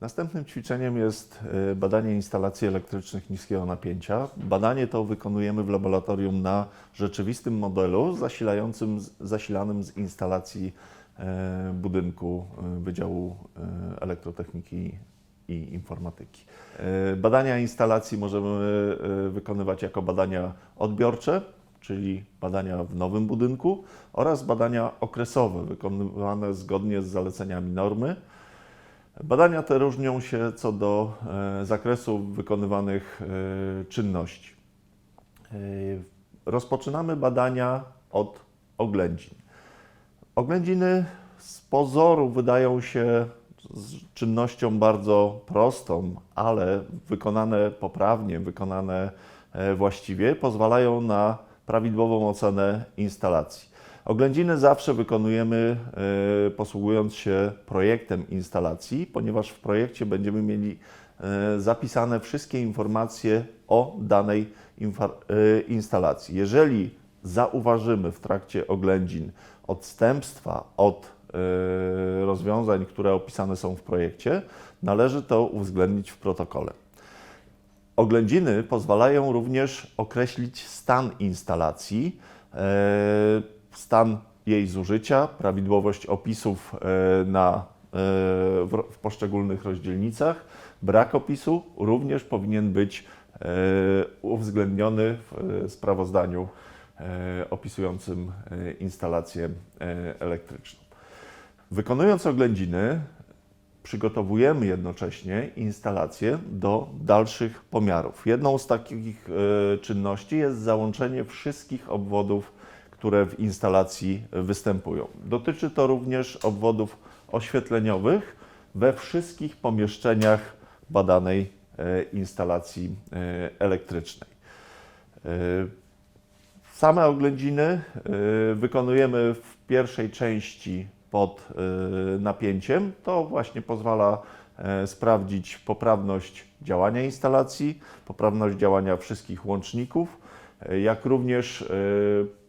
Następnym ćwiczeniem jest e, badanie instalacji elektrycznych niskiego napięcia. Badanie to wykonujemy w laboratorium na rzeczywistym modelu zasilającym, zasilanym z instalacji e, budynku e, Wydziału Elektrotechniki i Informatyki. Badania instalacji możemy wykonywać jako badania odbiorcze, czyli badania w nowym budynku oraz badania okresowe, wykonywane zgodnie z zaleceniami normy. Badania te różnią się co do e, zakresu wykonywanych e, czynności. E, Rozpoczynamy badania od oględzin. Oględziny z pozoru wydają się czynnością bardzo prostą, ale wykonane poprawnie, wykonane właściwie, pozwalają na prawidłową ocenę instalacji. Oględziny zawsze wykonujemy e, posługując się projektem instalacji, ponieważ w projekcie będziemy mieli e, zapisane wszystkie informacje o danej e, instalacji. Jeżeli zauważymy w trakcie oględzin odstępstwa od rozwiązań, które opisane są w projekcie, należy to uwzględnić w protokole. Oględziny pozwalają również określić stan instalacji, stan jej zużycia, prawidłowość opisów e, na, e, w, w poszczególnych rozdzielnicach. Brak opisu również powinien być e, uwzględniony w sprawozdaniu opisującym instalację elektryczną. Wykonując oględziny, przygotowujemy jednocześnie instalację do dalszych pomiarów. Jedną z takich czynności jest załączenie wszystkich obwodów, które w instalacji występują. Dotyczy to również obwodów oświetleniowych we wszystkich pomieszczeniach badanej e, instalacji e, elektrycznej. E, Same oględziny wykonujemy w pierwszej części pod napięciem. To właśnie pozwala sprawdzić poprawność działania instalacji, poprawność działania wszystkich łączników, jak również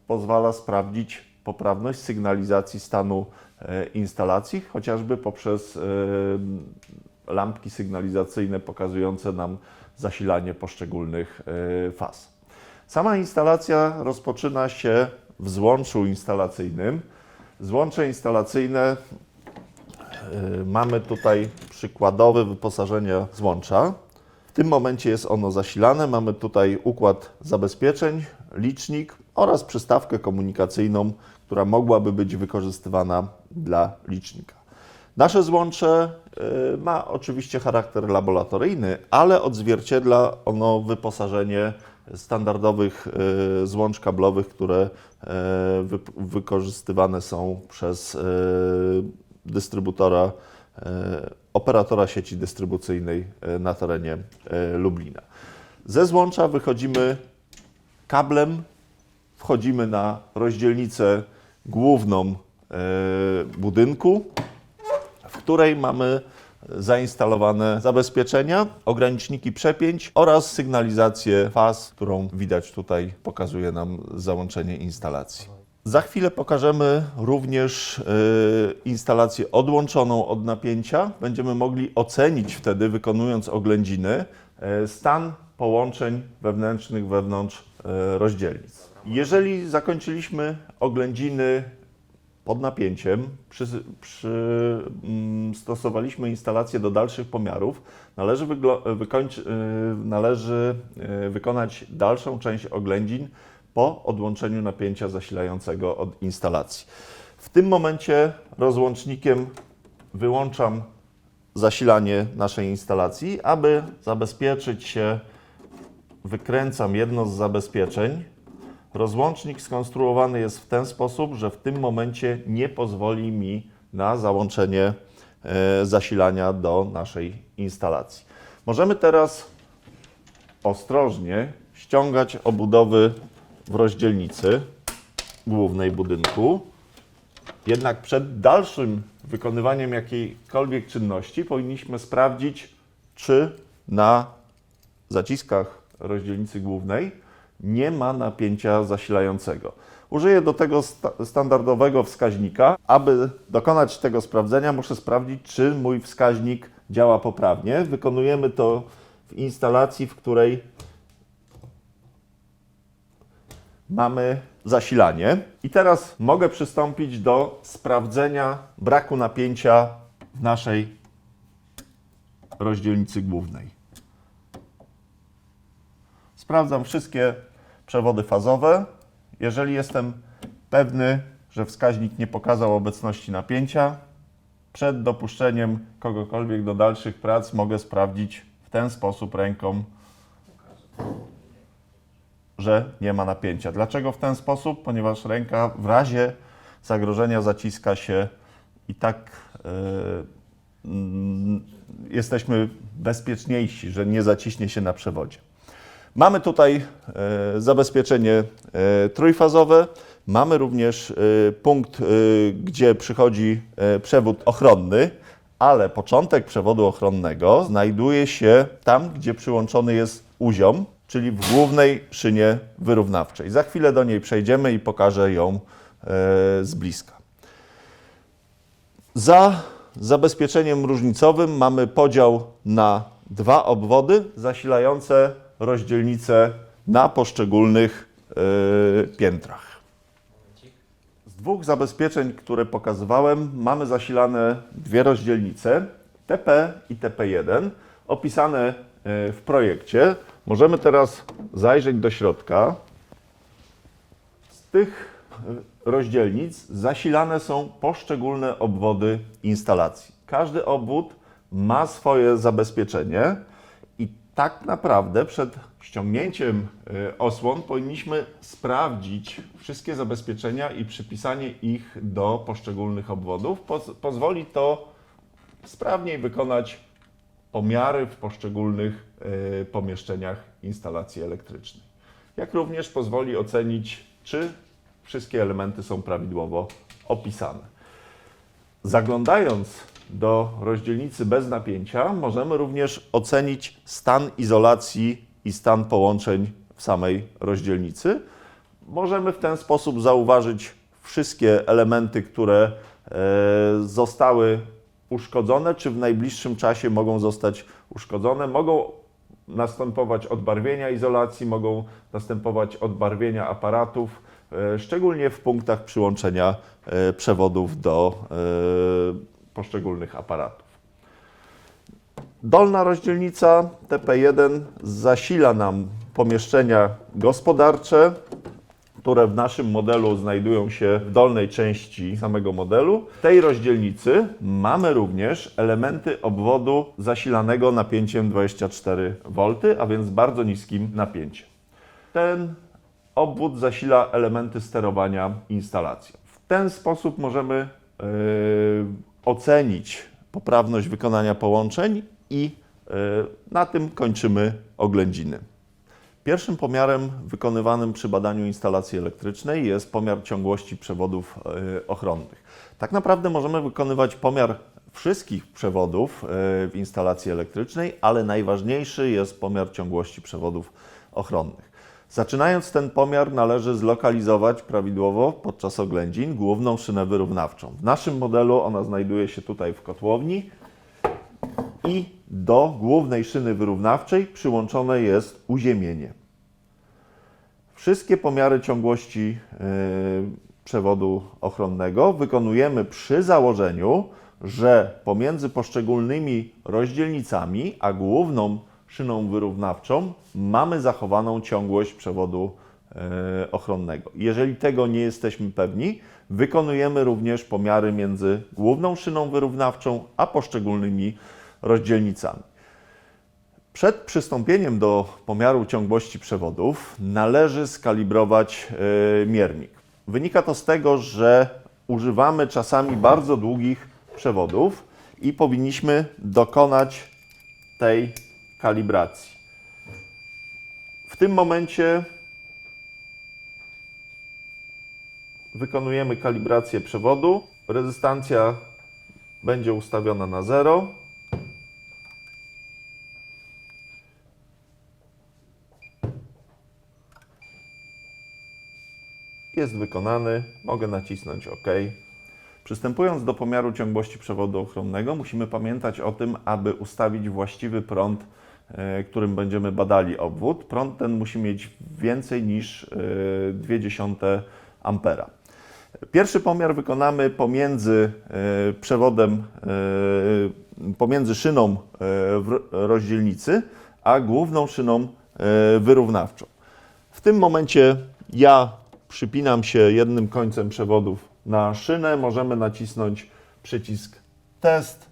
pozwala sprawdzić poprawność sygnalizacji stanu e, instalacji, chociażby poprzez e, lampki sygnalizacyjne pokazujące nam zasilanie poszczególnych e, faz. Sama instalacja rozpoczyna się w złączu instalacyjnym. Złącze instalacyjne mamy tutaj przykładowe wyposażenie złącza. W tym momencie jest ono zasilane. Mamy tutaj układ zabezpieczeń, licznik oraz przystawkę komunikacyjną, która mogłaby być wykorzystywana dla licznika. Nasze złącze y, ma oczywiście charakter laboratoryjny, ale odzwierciedla ono wyposażenie standardowych y, złącz kablowych, które y, wy- wykorzystywane są przez dystrybutora, operatora sieci dystrybucyjnej na terenie Lublina. Ze złącza wychodzimy kablem, wchodzimy na rozdzielnicę główną y, budynku, w której mamy zainstalowane zabezpieczenia, ograniczniki przepięć oraz sygnalizację faz, którą widać tutaj, pokazuje nam załączenie instalacji. Za chwilę pokażemy również y, instalację odłączoną od napięcia. Będziemy mogli ocenić wtedy, wykonując oględziny, y, stan połączeń wewnętrznych wewnątrz rozdzielnic. Jeżeli zakończyliśmy oględziny pod napięciem, przy, przy, mm, stosowaliśmy instalację do dalszych pomiarów, należy, y, należy y, wykonać dalszą część oględzin po odłączeniu napięcia zasilającego od instalacji. W tym momencie rozłącznikiem wyłączam zasilanie naszej instalacji, aby zabezpieczyć się, wykręcam jedno z zabezpieczeń, Rozłącznik skonstruowany jest w ten sposób, że w tym momencie nie pozwoli mi na załączenie e, zasilania do naszej instalacji. Możemy teraz ostrożnie ściągać obudowy w rozdzielnicy głównej budynku. Jednak przed dalszym wykonywaniem jakiejkolwiek czynności powinniśmy sprawdzić, czy na zaciskach rozdzielnicy głównej nie ma napięcia zasilającego. Użyję do tego sta- standardowego wskaźnika. Aby dokonać tego sprawdzenia, muszę sprawdzić, czy mój wskaźnik działa poprawnie. Wykonujemy to w instalacji, w której mamy zasilanie. I teraz mogę przystąpić do sprawdzenia braku napięcia w naszej rozdzielnicy głównej. Sprawdzam wszystkie przewody fazowe. Jeżeli jestem pewny, że wskaźnik nie pokazał obecności napięcia, przed dopuszczeniem kogokolwiek do dalszych prac mogę sprawdzić w ten sposób ręką, że nie ma napięcia. Dlaczego w ten sposób? Ponieważ ręka w razie zagrożenia zaciska się i tak mm, jesteśmy bezpieczniejsi, że nie zaciśnie się na przewodzie. Mamy tutaj e, zabezpieczenie e, trójfazowe. Mamy również e, punkt, gdzie przychodzi przewód ochronny, ale początek przewodu ochronnego znajduje się tam, gdzie przyłączony jest uziom, czyli w głównej szynie wyrównawczej. Za chwilę do niej przejdziemy i pokażę ją z bliska. Za zabezpieczeniem różnicowym mamy podział na dwa obwody zasilające rozdzielnice na poszczególnych e, piętrach. Z dwóch zabezpieczeń, które pokazywałem, mamy zasilane dwie rozdzielnice TP i TP1 opisane e, w projekcie. Możemy teraz zajrzeć do środka. Z tych e, rozdzielnic zasilane są poszczególne obwody instalacji. Każdy obwód ma swoje zabezpieczenie tak naprawdę przed ściągnięciem e, osłon powinniśmy sprawdzić wszystkie zabezpieczenia i przypisanie ich do poszczególnych obwodów. Poz- pozwoli to sprawniej wykonać pomiary w poszczególnych e, pomieszczeniach instalacji elektrycznej. Jak również pozwoli ocenić, czy wszystkie elementy są prawidłowo opisane. Zaglądając do rozdzielnicy bez napięcia, możemy również ocenić stan izolacji i stan połączeń w samej rozdzielnicy. Możemy w ten sposób zauważyć wszystkie elementy, które e, zostały uszkodzone, czy w najbliższym czasie mogą zostać uszkodzone. Mogą następować odbarwienia izolacji, mogą następować odbarwienia aparatów, e, szczególnie w punktach przyłączenia e, przewodów do poszczególnych aparatów. Dolna rozdzielnica TP1 zasila nam pomieszczenia gospodarcze, które w naszym modelu znajdują się w dolnej części samego modelu. W tej rozdzielnicy mamy również elementy obwodu zasilanego napięciem 24 V, a więc bardzo niskim napięciem. Ten obwód zasila elementy sterowania instalacją. W ten sposób możemy yy, ocenić poprawność wykonania połączeń i yy, na tym kończymy oględziny. Pierwszym pomiarem wykonywanym przy badaniu instalacji elektrycznej jest pomiar ciągłości przewodów e, ochronnych. Tak naprawdę możemy wykonywać pomiar wszystkich przewodów e, w instalacji elektrycznej, ale najważniejszy jest pomiar ciągłości przewodów ochronnych. Zaczynając ten pomiar należy zlokalizować prawidłowo podczas oględzin główną szynę wyrównawczą. W naszym modelu ona znajduje się tutaj w kotłowni i do głównej szyny wyrównawczej przyłączone jest uziemienie. Wszystkie pomiary ciągłości yy, przewodu ochronnego wykonujemy przy założeniu, że pomiędzy poszczególnymi rozdzielnicami a główną szyną wyrównawczą mamy zachowaną ciągłość przewodu yy, ochronnego. Jeżeli tego nie jesteśmy pewni, wykonujemy również pomiary między główną szyną wyrównawczą a poszczególnymi rozdzielnicami. Przed przystąpieniem do pomiaru ciągłości przewodów należy skalibrować e, miernik. Wynika to z tego, że używamy czasami bardzo długich przewodów i powinniśmy dokonać tej kalibracji. W tym momencie wykonujemy kalibrację przewodu. Rezystancja będzie ustawiona na 0. Jest wykonany. Mogę nacisnąć OK. Przystępując do pomiaru ciągłości przewodu ochronnego, musimy pamiętać o tym, aby ustawić właściwy prąd, którym będziemy badali obwód. Prąd ten musi mieć więcej niż e, 0,2 ampera. Pierwszy pomiar wykonamy pomiędzy e, przewodem, e, pomiędzy szyną e, rozdzielnicy, a główną szyną e, wyrównawczą. W tym momencie ja przypinam się jednym końcem przewodów na szynę. Możemy nacisnąć przycisk test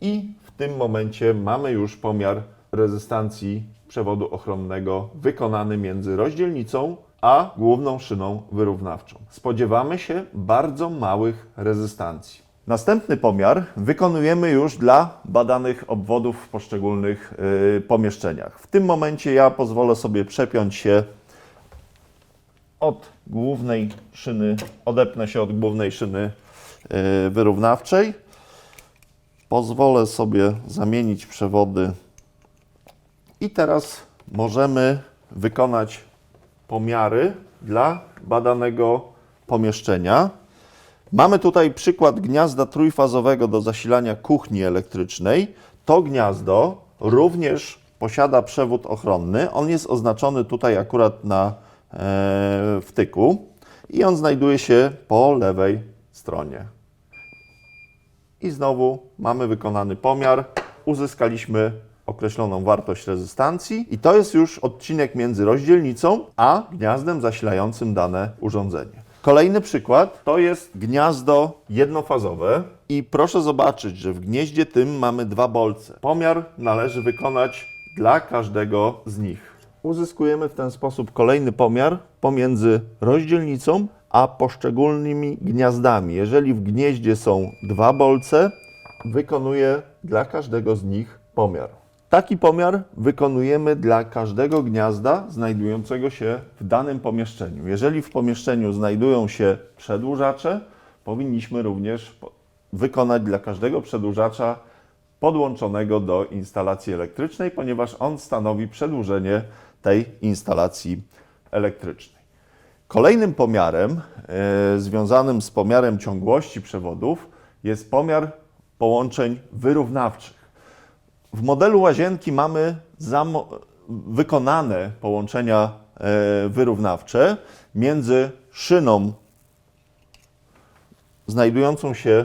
i w tym momencie mamy już pomiar rezystancji przewodu ochronnego wykonany między rozdzielnicą a główną szyną wyrównawczą. Spodziewamy się bardzo małych rezystancji. Następny pomiar wykonujemy już dla badanych obwodów w poszczególnych y, pomieszczeniach. W tym momencie ja pozwolę sobie przepiąć się od głównej szyny, odepnę się od głównej szyny y, wyrównawczej. Pozwolę sobie zamienić przewody i teraz możemy wykonać pomiary dla badanego pomieszczenia. Mamy tutaj przykład gniazda trójfazowego do zasilania kuchni elektrycznej. To gniazdo również posiada przewód ochronny. On jest oznaczony tutaj akurat na e, wtyku i on znajduje się po lewej stronie. I znowu mamy wykonany pomiar. Uzyskaliśmy określoną wartość rezystancji i to jest już odcinek między rozdzielnicą a gniazdem zasilającym dane urządzenie. Kolejny przykład to jest gniazdo jednofazowe i proszę zobaczyć, że w gnieździe tym mamy dwa bolce. Pomiar należy wykonać dla każdego z nich. Uzyskujemy w ten sposób kolejny pomiar pomiędzy rozdzielnicą a poszczególnymi gniazdami. Jeżeli w gnieździe są dwa bolce, wykonuję dla każdego z nich pomiar. Taki pomiar wykonujemy dla każdego gniazda znajdującego się w danym pomieszczeniu. Jeżeli w pomieszczeniu znajdują się przedłużacze, powinniśmy również wykonać dla każdego przedłużacza podłączonego do instalacji elektrycznej, ponieważ on stanowi przedłużenie tej instalacji elektrycznej. Kolejnym pomiarem e, związanym z pomiarem ciągłości przewodów jest pomiar połączeń wyrównawczych. W modelu łazienki mamy wykonane połączenia e, wyrównawcze między szyną znajdującą się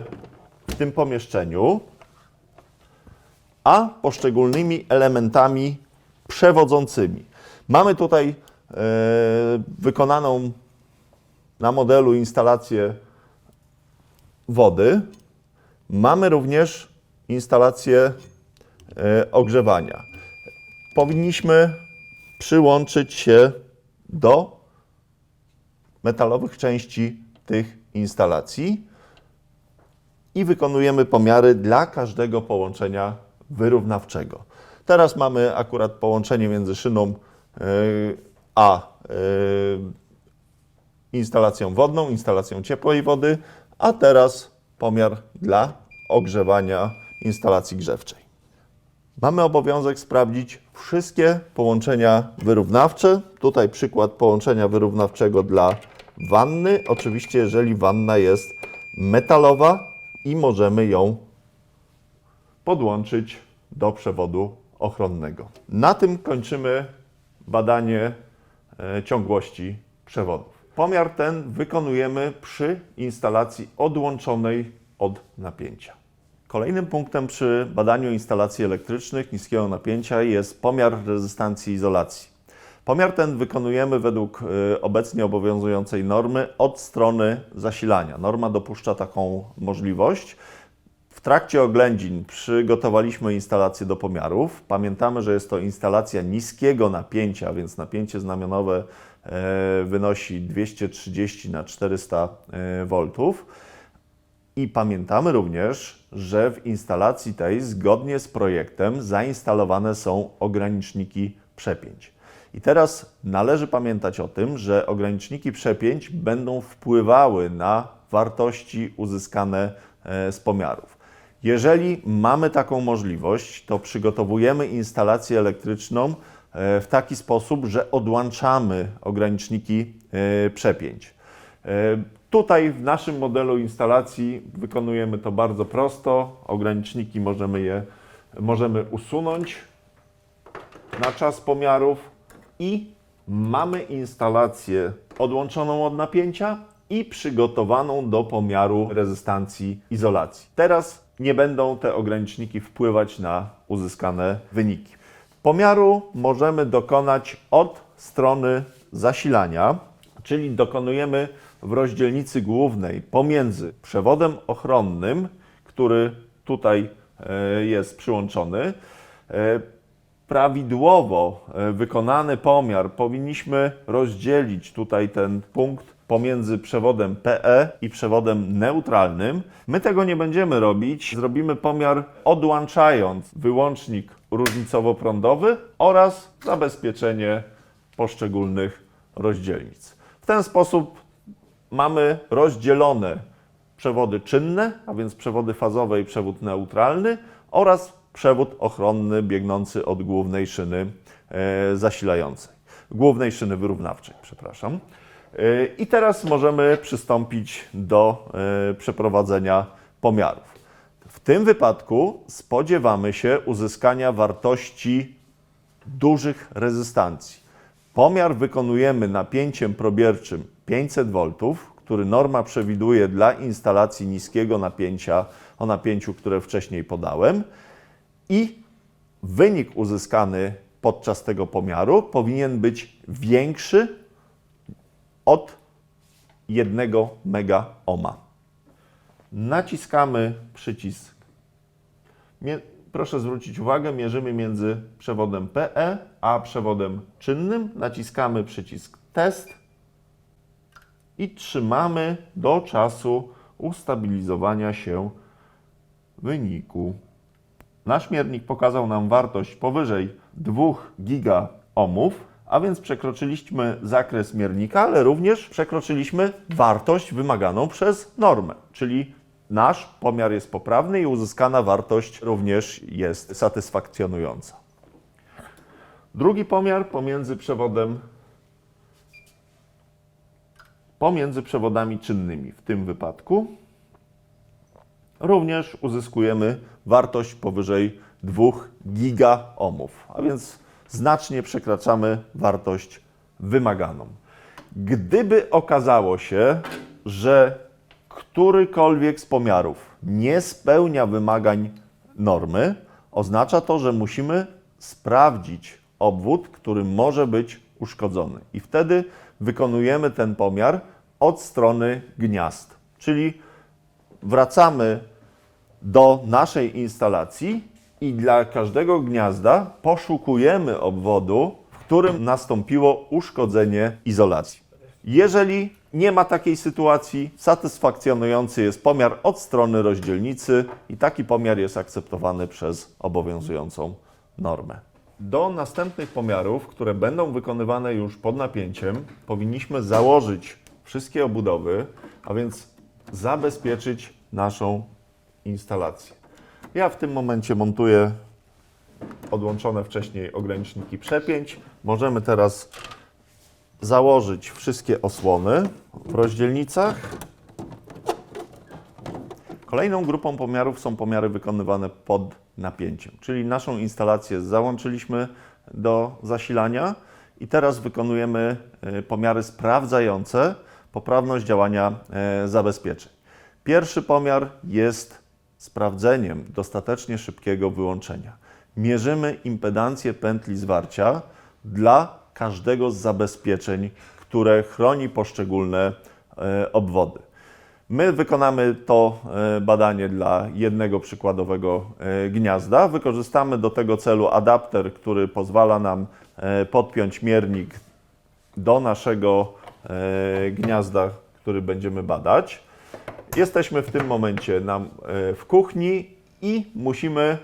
w tym pomieszczeniu, a poszczególnymi elementami przewodzącymi. Mamy tutaj e, wykonaną na modelu instalację wody. Mamy również instalację ogrzewania. Powinniśmy przyłączyć się do metalowych części tych instalacji i wykonujemy pomiary dla każdego połączenia wyrównawczego. Teraz mamy akurat połączenie między szyną e, a e, instalacją wodną, instalacją ciepłej wody, a teraz pomiar dla ogrzewania instalacji grzewczej. Mamy obowiązek sprawdzić wszystkie połączenia wyrównawcze. Tutaj przykład połączenia wyrównawczego dla wanny. Oczywiście, jeżeli wanna jest metalowa i możemy ją podłączyć do przewodu ochronnego. Na tym kończymy badanie e, ciągłości przewodów. Pomiar ten wykonujemy przy instalacji odłączonej od napięcia. Kolejnym punktem przy badaniu instalacji elektrycznych niskiego napięcia jest pomiar rezystancji izolacji. Pomiar ten wykonujemy według y, obecnie obowiązującej normy od strony zasilania. Norma dopuszcza taką możliwość. W trakcie oględzin przygotowaliśmy instalację do pomiarów. Pamiętamy, że jest to instalacja niskiego napięcia, więc napięcie znamionowe e, wynosi 230 na 400 V. I pamiętamy również, że w instalacji tej zgodnie z projektem zainstalowane są ograniczniki przepięć. I teraz należy pamiętać o tym, że ograniczniki przepięć będą wpływały na wartości uzyskane e, z pomiarów. Jeżeli mamy taką możliwość, to przygotowujemy instalację elektryczną e, w taki sposób, że odłączamy ograniczniki e, przepięć. E, Tutaj w naszym modelu instalacji wykonujemy to bardzo prosto. Ograniczniki możemy je możemy usunąć na czas pomiarów i mamy instalację odłączoną od napięcia i przygotowaną do pomiaru rezystancji izolacji. Teraz nie będą te ograniczniki wpływać na uzyskane wyniki. Pomiaru możemy dokonać od strony zasilania, czyli dokonujemy w rozdzielnicy głównej pomiędzy przewodem ochronnym, który tutaj e, jest przyłączony. E, Prawidłowo e, wykonany pomiar powinniśmy rozdzielić tutaj ten punkt pomiędzy przewodem PE i przewodem neutralnym. My tego nie będziemy robić. Zrobimy pomiar odłączając wyłącznik różnicowo-prądowy oraz zabezpieczenie poszczególnych rozdzielnic. W ten sposób mamy rozdzielone przewody czynne, a więc przewody fazowe i przewód neutralny oraz przewód ochronny biegnący od głównej szyny e, zasilającej, głównej szyny wyrównawczej, przepraszam. E, I teraz możemy przystąpić do e, przeprowadzenia pomiarów. W tym wypadku spodziewamy się uzyskania wartości dużych rezystancji. Pomiar wykonujemy napięciem probierczym 500 V, który norma przewiduje dla instalacji niskiego napięcia o napięciu, które wcześniej podałem. I wynik uzyskany podczas tego pomiaru powinien być większy od 1 mega ohma. Naciskamy przycisk. Proszę zwrócić uwagę, mierzymy między przewodem PE a przewodem czynnym. Naciskamy przycisk test i trzymamy do czasu ustabilizowania się wyniku. Nasz miernik pokazał nam wartość powyżej 2 gigaohmów, a więc przekroczyliśmy zakres miernika, ale również przekroczyliśmy wartość wymaganą przez normę, czyli nasz pomiar jest poprawny i uzyskana wartość również jest satysfakcjonująca. Drugi pomiar pomiędzy przewodem pomiędzy przewodami czynnymi w tym wypadku również uzyskujemy wartość powyżej 2 gigaohmów, a więc znacznie przekraczamy wartość wymaganą. Gdyby okazało się, że którykolwiek z pomiarów nie spełnia wymagań normy, oznacza to, że musimy sprawdzić obwód, który może być uszkodzony. I wtedy wykonujemy ten pomiar od strony gniazd, czyli wracamy do naszej instalacji i dla każdego gniazda poszukujemy obwodu, w którym nastąpiło uszkodzenie izolacji. Jeżeli nie ma takiej sytuacji, satysfakcjonujący jest pomiar od strony rozdzielnicy i taki pomiar jest akceptowany przez obowiązującą normę. Do następnych pomiarów, które będą wykonywane już pod napięciem, powinniśmy założyć wszystkie obudowy, a więc zabezpieczyć naszą instalację. Ja w tym momencie montuję odłączone wcześniej ograniczniki przepięć. Możemy teraz założyć wszystkie osłony w rozdzielnicach. Kolejną grupą pomiarów są pomiary wykonywane pod napięciem, czyli naszą instalację załączyliśmy do zasilania i teraz wykonujemy e, pomiary sprawdzające poprawność działania e, zabezpieczeń. Pierwszy pomiar jest sprawdzeniem dostatecznie szybkiego wyłączenia. Mierzymy impedancję pętli zwarcia dla każdego z zabezpieczeń, które chroni poszczególne e, obwody. My wykonamy to e, badanie dla jednego przykładowego e, gniazda. Wykorzystamy do tego celu adapter, który pozwala nam podpiąć miernik do naszego gniazda, który będziemy badać. Jesteśmy w tym momencie w kuchni i musimy,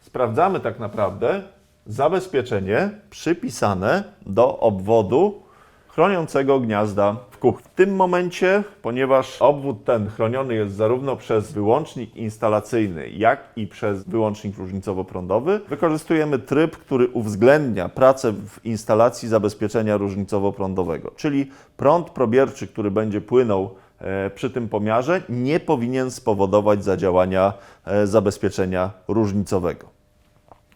sprawdzamy tak naprawdę zabezpieczenie przypisane do obwodu chroniącego gniazda w kuchni. W tym momencie, ponieważ obwód ten chroniony jest zarówno przez wyłącznik instalacyjny, jak i przez wyłącznik różnicowo-prądowy, wykorzystujemy tryb, który uwzględnia pracę w instalacji zabezpieczenia różnicowo-prądowego, czyli prąd probierczy, który będzie płynął e, przy tym pomiarze, nie powinien spowodować zadziałania e, zabezpieczenia różnicowego.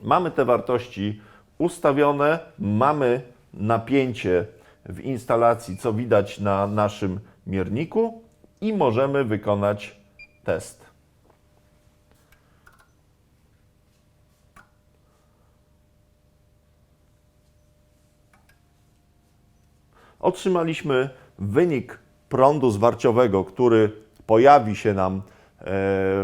Mamy te wartości ustawione, mamy napięcie w instalacji, co widać na naszym mierniku i możemy wykonać test. Otrzymaliśmy wynik prądu zwarciowego, który pojawi się nam e,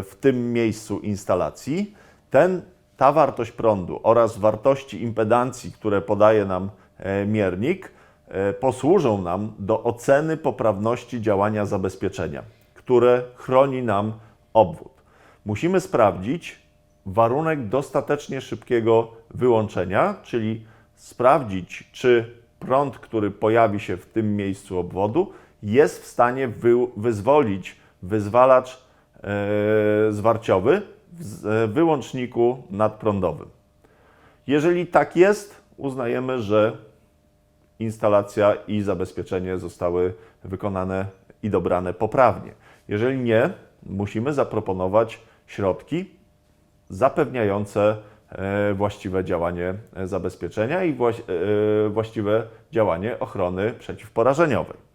w tym miejscu instalacji. Ten, ta wartość prądu oraz wartości impedancji, które podaje nam e, miernik, e, posłużą nam do oceny poprawności działania zabezpieczenia, które chroni nam obwód. Musimy sprawdzić warunek dostatecznie szybkiego wyłączenia, czyli sprawdzić, czy prąd, który pojawi się w tym miejscu obwodu, jest w stanie wy, wyzwolić wyzwalacz e, zwarciowy w e, wyłączniku nadprądowym. Jeżeli tak jest, uznajemy, że instalacja i zabezpieczenie zostały wykonane i dobrane poprawnie. Jeżeli nie, musimy zaproponować środki zapewniające e, właściwe działanie e, zabezpieczenia i właś- właściwe działanie ochrony przeciwporażeniowej.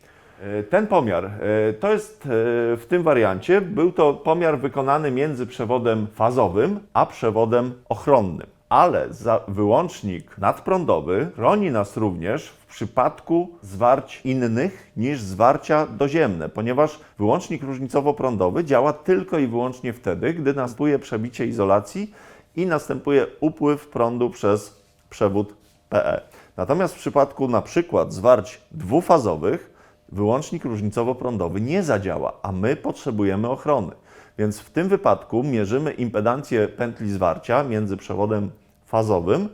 E, Ten pomiar e, to jest e, w tym wariancie był to pomiar wykonany między przewodem fazowym a przewodem ochronnym. Ale wyłącznik nadprądowy chroni nas również w przypadku zwarć innych niż zwarcia doziemne, ponieważ wyłącznik różnicowo-prądowy działa tylko i wyłącznie wtedy, gdy następuje przebicie izolacji i następuje upływ prądu przez przewód PE. Natomiast w przypadku na przykład zwarć dwufazowych wyłącznik różnicowo-prądowy nie zadziała, a my potrzebujemy ochrony. Więc w tym wypadku mierzymy impedancję pętli zwarcia między przewodem fazowym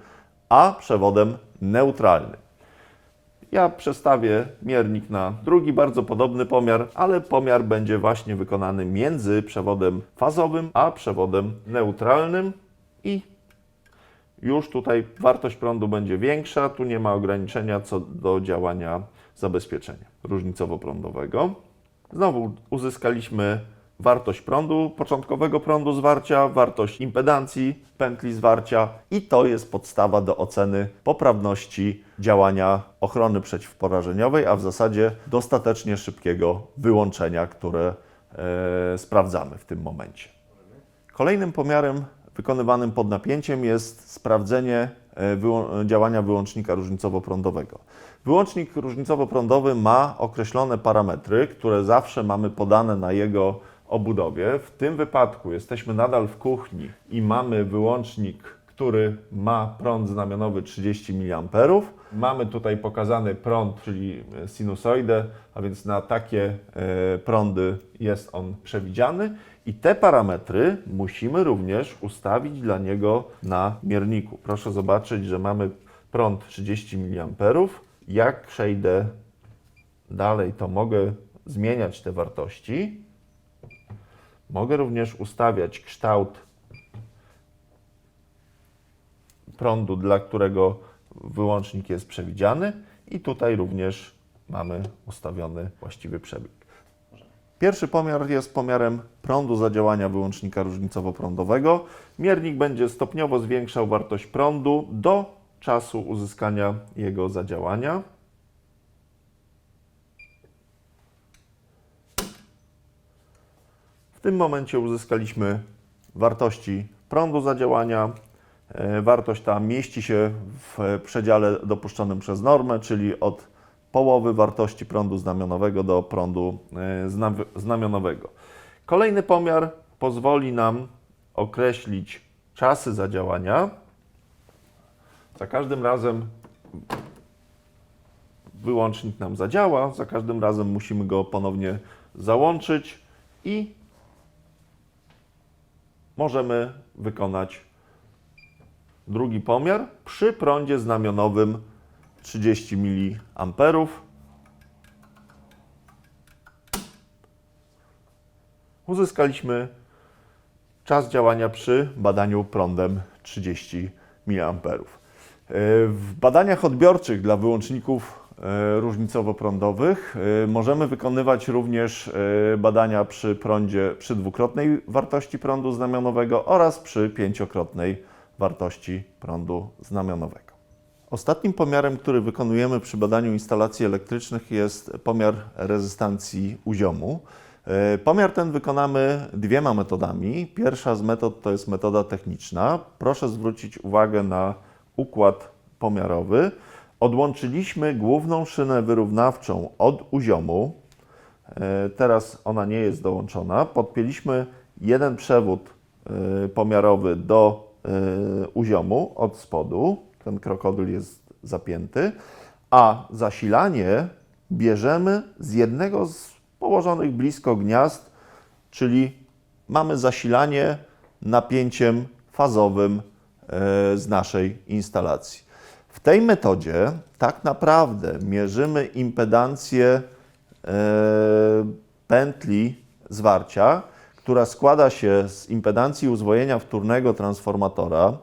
a przewodem neutralnym. Ja przestawię miernik na drugi bardzo podobny pomiar, ale pomiar będzie właśnie wykonany między przewodem fazowym a przewodem neutralnym i już tutaj wartość prądu będzie większa, tu nie ma ograniczenia co do działania zabezpieczenia różnicowo-prądowego. Znowu uzyskaliśmy wartość prądu, początkowego prądu zwarcia, wartość impedancji pętli zwarcia i to jest podstawa do oceny poprawności działania ochrony przeciwporażeniowej, a w zasadzie dostatecznie szybkiego wyłączenia, które e, sprawdzamy w tym momencie. Kolejnym pomiarem wykonywanym pod napięciem jest sprawdzenie e, działania wyłącznika różnicowo-prądowego. Wyłącznik różnicowo-prądowy ma określone parametry, które zawsze mamy podane na jego obudowie. W tym wypadku jesteśmy nadal w kuchni i mamy wyłącznik, który ma prąd znamionowy 30 mA. Mamy tutaj pokazany prąd, czyli sinusoidę, a więc na takie e, prądy jest on przewidziany. I te parametry musimy również ustawić dla niego na mierniku. Proszę zobaczyć, że mamy prąd 30 mA. Jak przejdę dalej, to mogę zmieniać te wartości. Mogę również ustawiać kształt prądu, dla którego wyłącznik jest przewidziany i tutaj również mamy ustawiony właściwy przebieg. Pierwszy pomiar jest pomiarem prądu zadziałania wyłącznika różnicowo-prądowego. Miernik będzie stopniowo zwiększał wartość prądu do czasu uzyskania jego zadziałania. W tym momencie uzyskaliśmy wartości prądu zadziałania. E, Wartość ta mieści się w przedziale dopuszczonym przez normę, czyli od połowy wartości prądu znamionowego do prądu e, zna- znamionowego. Kolejny pomiar pozwoli nam określić czasy zadziałania. Za każdym razem wyłącznik nam zadziała, za każdym razem musimy go ponownie załączyć i możemy wykonać drugi pomiar przy prądzie znamionowym 30 mA. Uzyskaliśmy czas działania przy badaniu prądem 30 mA. W badaniach odbiorczych dla wyłączników e, różnicowo-prądowych e, możemy wykonywać również e, badania przy prądzie przy dwukrotnej wartości prądu znamionowego oraz przy pięciokrotnej wartości prądu znamionowego. Ostatnim pomiarem, który wykonujemy przy badaniu instalacji elektrycznych jest pomiar rezystancji uziomu. E, Pomiar ten wykonamy dwiema metodami. Pierwsza z metod to jest metoda techniczna. Proszę zwrócić uwagę na układ pomiarowy. Odłączyliśmy główną szynę wyrównawczą od uziomu. E, Teraz ona nie jest dołączona. Podpięliśmy jeden przewód e, pomiarowy do e, uziomu od spodu. Ten krokodyl jest zapięty, a zasilanie bierzemy z jednego z położonych blisko gniazd, czyli mamy zasilanie napięciem fazowym z naszej instalacji. W tej metodzie tak naprawdę mierzymy impedancję e, pętli zwarcia, która składa się z impedancji uzwojenia wtórnego transformatora,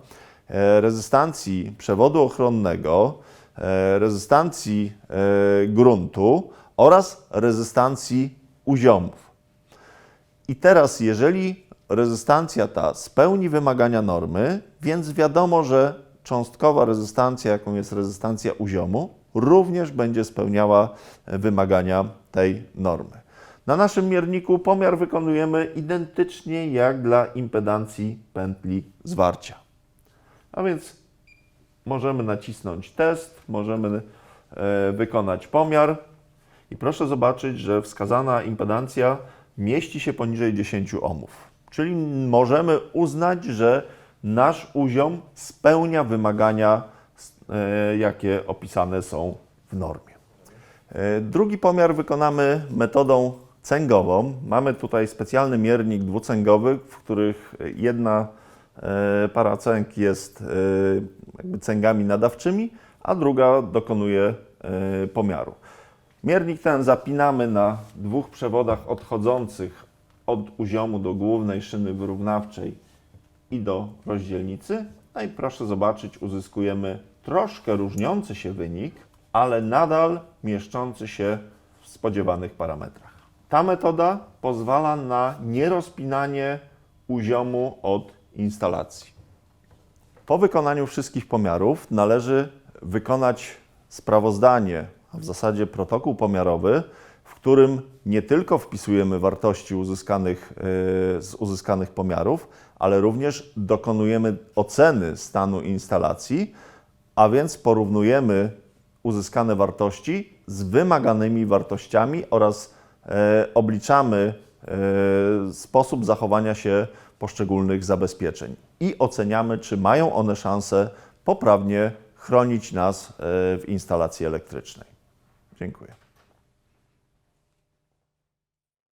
e, rezystancji przewodu ochronnego, e, rezystancji e, gruntu oraz rezystancji uziomów. I teraz, jeżeli rezystancja ta spełni wymagania normy, więc wiadomo, że cząstkowa rezystancja, jaką jest rezystancja uziomu, również będzie spełniała wymagania tej normy. Na naszym mierniku pomiar wykonujemy identycznie jak dla impedancji pętli zwarcia. A więc możemy nacisnąć test, możemy e, wykonać pomiar i proszę zobaczyć, że wskazana impedancja mieści się poniżej 10 ohmów. Czyli możemy uznać, że nasz uziom spełnia wymagania, e, jakie opisane są w normie. E, Drugi pomiar wykonamy metodą cęgową. Mamy tutaj specjalny miernik dwucęgowy, w których jedna e, para cęg jest jakby cęgami nadawczymi, a druga dokonuje pomiaru. Miernik ten zapinamy na dwóch przewodach odchodzących od uziomu do głównej szyny wyrównawczej i do rozdzielnicy. No i proszę zobaczyć, uzyskujemy troszkę różniący się wynik, ale nadal mieszczący się w spodziewanych parametrach. Ta metoda pozwala na nierozpinanie uziomu od instalacji. Po wykonaniu wszystkich pomiarów należy wykonać sprawozdanie, a w zasadzie protokół pomiarowy, którym nie tylko wpisujemy wartości uzyskanych, yy, z uzyskanych pomiarów, ale również dokonujemy oceny stanu instalacji, a więc porównujemy uzyskane wartości z wymaganymi wartościami oraz e, obliczamy e, sposób zachowania się poszczególnych zabezpieczeń i oceniamy, czy mają one szansę poprawnie chronić nas e, w instalacji elektrycznej. Dziękuję.